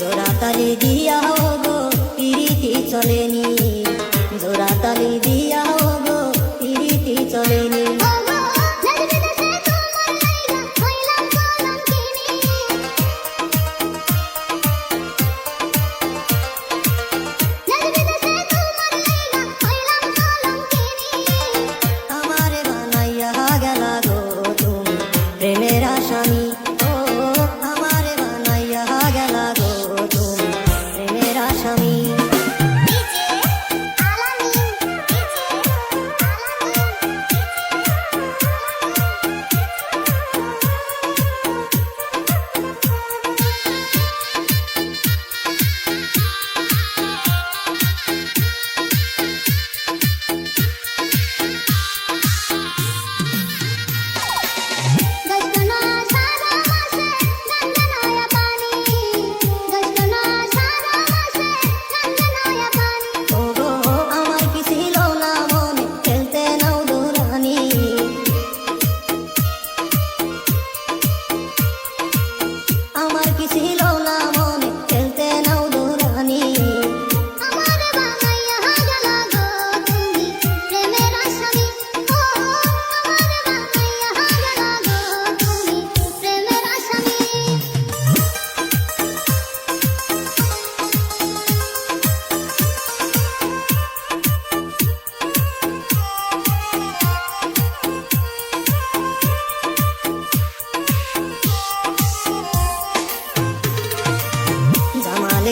জোড়া তালি দিয়া গো পিরিতি চলেনি। জোড়া তালি দিয়া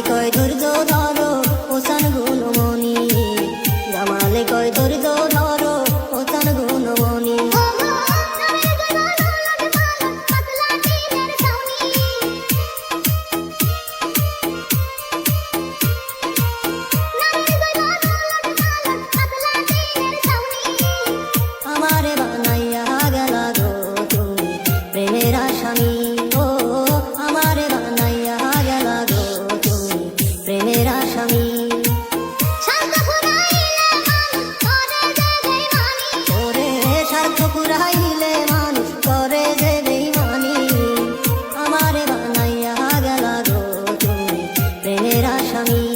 কয় দূর on me.